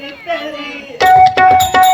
நீ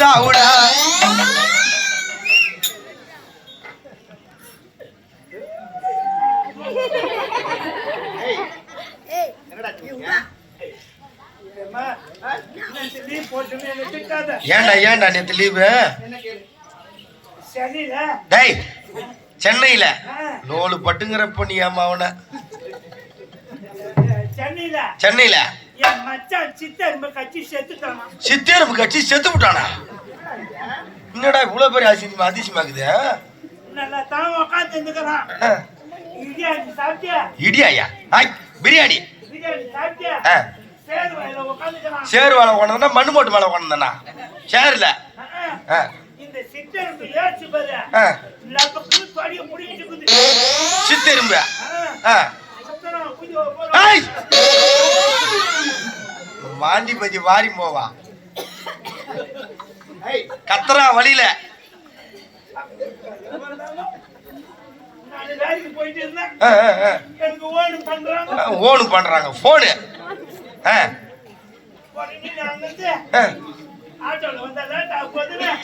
சாவுடா. ஏன்டா ஏன்டா நேத்து லீவு? டேய் சென்னையில. லோலு பட்டுங்கிறப்ப நீ ஏமா அவன? சென்னையில. சித்தரும்பு கட்சி கட்சி செத்து விட்டானா என்னடா இவ்வளவு பெரிய அதிசயமா அதிசயமாக்குது? இடியாயா? பிரியாணி. சேரு வேலை உணர்ந்தா மண்ணு போட்டு மேலே உணர்ந்தா சேர்ல சித்தரும்பு வாந்தி பஜி வாரி போவா. கத்துறா வழியில. ஓனு பண்றாங்க போனு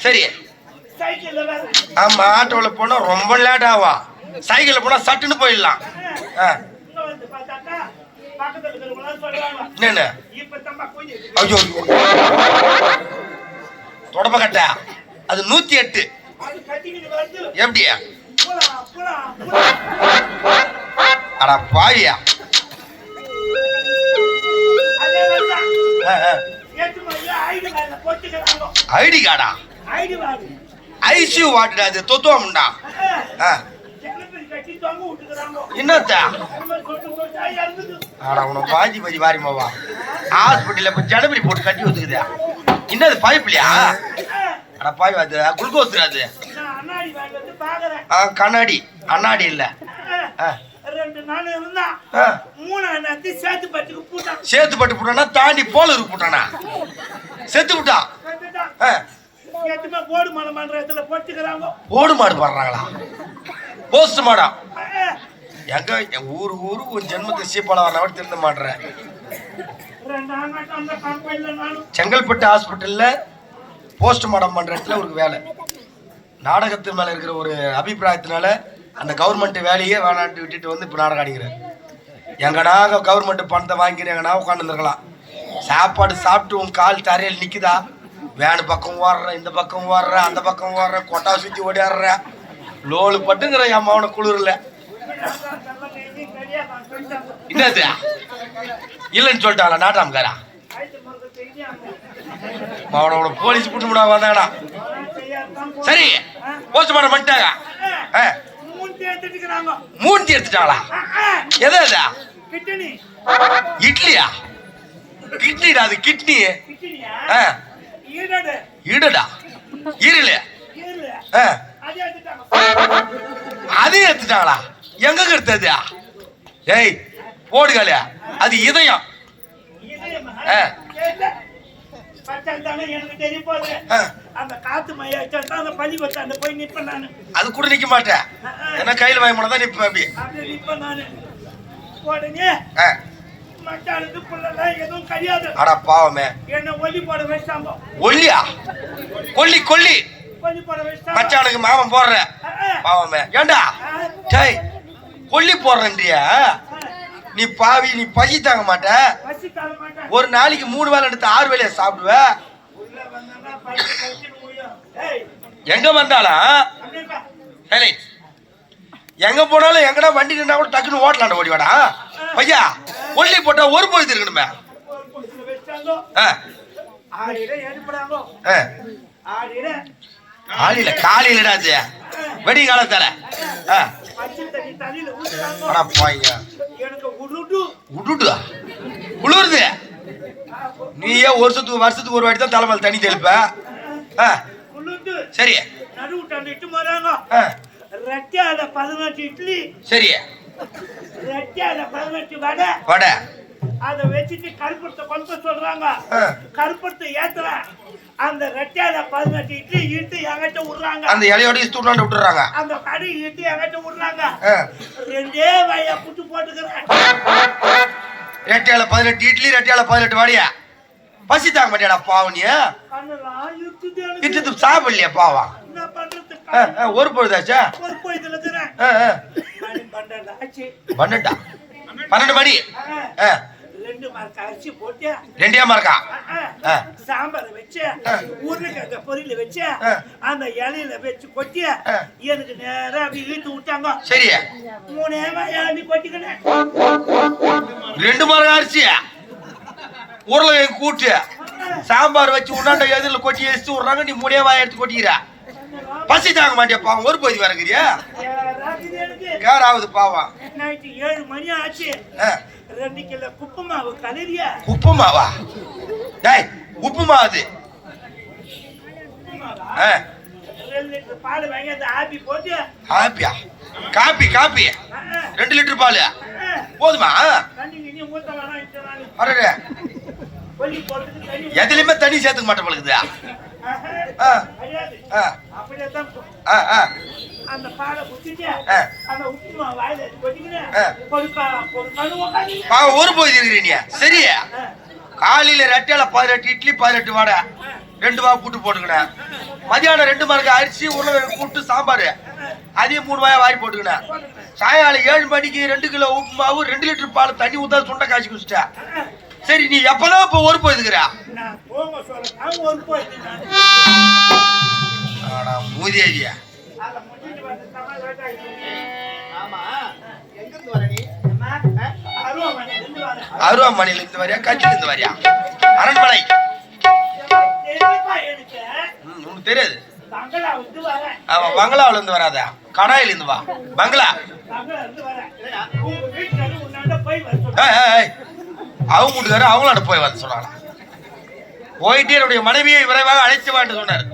சரி. ஆமா ஆட்டோல போனா ரொம்ப லேட் ஆகும் சைக்கிள்ல போனா சட்டுன்னு போயிடலாம். ஆ, இங்க அது நூத்தி எட்டு. எப்படியா அடா அட பாவியா ஐடி கார்டா? ஐடி ஐசியூ வாட்டுடா அது தொத்துவம்டா ஆ. ஆடா உனக்கு பாஜி பாஜி மாவா. ஹாஸ்பிட்டல்ல ஜனவரி போட்டு கட்டி வந்துக்குதா என்னது பைப்லையா அட பாய் அது குளுக்கோஸ் அது? கண்ணாடி. அண்ணாடி இல்ல. சேர்த்து பட்டு போட்டானா தாண்டி போல இருக்கு போட்டானா? செத்து விட்டான் ஓடு மாடு பாடுறாங்களா? போஸ்ட் மாடா. எங்க ஊரு ஊரு உன் ஜென்மத்தை சீப்பால வரவரை திருந்த நானும் செங்கல்பட்டு ஹாஸ்பிட்டல்ல போஸ்ட் மார்டம் பண்ற இடத்துல ஒரு வேலை. நாடகத்து மேல இருக்கிற ஒரு அபிப்பிராயத்தினால அந்த கவர்மெண்ட் வேலையே வேணாட்டு விட்டுட்டு வந்து இப்போ நாடகம் அடிக்கிறேன் எங்கடா கவர்மெண்ட் பணத்தை வாங்கிக்கிறேன் எங்கடா உட்காந்துருக்கலாம் சாப்பாடு சாப்பிட்டு உன் கால் தரையில் நிக்குதா? வேனு பக்கம் ஓடுற இந்த பக்கம் ஓடுற அந்த பக்கம் ஓடுற கொட்டா சுத்தி ஓடிடுற லோலு பட்டுங்கிற என் மவனை குளிரல. என்னது? இல்லைன்னு சொல்லிட்டாங்களா நாட்டாம்காரா அவனோட போலீஸ் புட்டு விட வந்தாடா. சரி போஸ்ட்மார்டம் பண்ணிட்டாங்க. ஆ, மூர்த்தி எடுத்துட்டாங்களா எதா இட்லியா? கிட்னிடா அது கிட்னி. ஆ, இடடா ஆ, அதையும் எடுத்துட்டாங்களா எங்க எடுத்தது? ஏய் போடுகாலியா அது இதயம். அது கூட நிக்க மாட்டேன். ஏன்னா கையில் வாங்கி தான் நிப்பேன் அப்படி உடனே மச்சானுக்கு புள்ளலாம் எதுவும் கிடையாது. அட பாவமே. என்ன ஒல்லி போட வச்சிட்டாங்க ஒல்லியா? கொல்லி கொல்லி. மச்சானுக்கு மாமன் போடுற. பாவமே. ஏண்டா? டேய் கொல்லி போடுறன்றியா. ஆ. நீ பாவி நீ பசி தாங்க மாட்ட. ஒரு நாளைக்கு மூணு வேளை எடுத்து ஆறு வேலையை சாப்பிடுவ? எங்க வந்தாலும் எங்க போனாலும் எங்கடா வண்டி நின்னா கூட டக்குன்னு ஓட்டலாண்ட ஓடி வாடா. பையா கொல்லி போட்டா ஒரு பொழுது இருக்கணுமே. ஒரு பொழுதுல வச்சிட்டாங்க ஆ, ஆடிட ஏற்படாங்க ஆ, ஆடிட காலையில காலையிலடா வெடி காலத்தால. ஆ. குளிருது நீயே வருஷத்துக்கு வருஷத்துக்கு ஒரு வாட்டி தான் தலைமையில் தண்ணி தெளிப்ப. சரி. பதினெட்டு இட்லி. சரி. பதினெட்டு வடை. வடை. அதை வச்சுட்டு கருப்பத்தை கொல்ல சொல்றாங்க. கருப்பத்தை ஏத்துறேன் அந்த ரெட்டியால பதினெட்டு இட்லி இட்டு என்கிட்ட விடுறாங்க. அந்த இலையோட தூண்டாண்டு விட்டுறாங்க. அந்த கடை இட்டு என்கிட்ட விடுறாங்க. ரெண்டே வய புட்டு போட்டுக்கிறேன் ரெட்டையால பதினெட்டு இட்லி ரெட்டையால பதினெட்டு வாடியா. பசி தாங்க மாட்டியாடா எனக்கு. இட்டு சாப்பிடலையா ஆ, ஒரு பொழுதாச்சா? ஒரு ஆச்சு பன்னெண்டா? பன்னெண்டு மணி? ஆ. ரெண்டு மார்க் அரிசி போட்டு ரெண்டே மார்க்கா. சாம்பார் வச்சு. உருளைக்கிழங்கு பொரியல் வச்சு. அந்த இலையில வச்சு கொட்டி. எனக்கு நேரா அப்படி இழுத்து விட்டாங்க சரி மூணே வாயாண்டி கொட்டிக்கினேன் ரெண்டு மார்க் அரிசி உருளைக்கிழங்கு கூட்டு சாம்பார் வச்சு உன்னாண்ட எதிரில் கொட்டி வச்சு விட்றாங்க நீ மூணே வாய் எடுத்து கொட்டிக்கிற பசி தாங்க மாட்டியா பாவம்? ஒரு பகுதி வரங்கிறியா ஆகுது பாவம் ஏழு மணி ஆச்சு. ரெண்டு கிலோ குப்பை மாவு கலரியா? உப்பு மாவா டேய் உப்பு மாவு ஆ. ரெண்டு லிட்டர் பால் வாங்கி அந்த ஆப்பி போட்டு. காப்பியா காப்பி காப்பி. ரெண்டு லிட்டர் பால்? போதுமா? அரே எதுலையுமே தண்ணி சேர்த்துக்க மாட்டேன் பழகுது அந்த பாலை ஆ. அந்த உப்பு வாயில ஆ. ஒரு பகுதி இருக்கிறீங்க சரி. காலையில ரெட்டையில பதினெட்டு இட்லி பதினெட்டு வடை. ரெண்டு வா கூட்டு போட்டுக்கினேன். மதியானம் ரெண்டு மணிக்கு அரிசி உருளைக்கிழங்கு கூட்டு சாம்பார். அதையும் மூணு வாயா வாரி போட்டுக்கினேன். சாயங்காலம் ஏழு மணிக்கு ரெண்டு கிலோ உப்பு மாவு ரெண்டு லிட்டர் பால் தண்ணி ஊத்தா சுண்டை காய்ச்சி குடிச்சிட்டேன். சரி நீ எப்பதான் இப்ப ஒரு போயிருக்கிற. ஆமா எங்க இருந்து வரியா கட்சியில இருந்து வரியா? அரண்மனை. உனக்கு தெரியாது. அவன் பங்களாவில இருந்து வராத. கடாயில இருந்து வா. பங்களா. அவங்க வீட்டுக்காரர் அவங்களோட போய் வந்து சொன்னாங்க. போயிட்டு என்னுடைய மனைவியை விரைவாக அழைத்து வாண்டு சொன்னார்.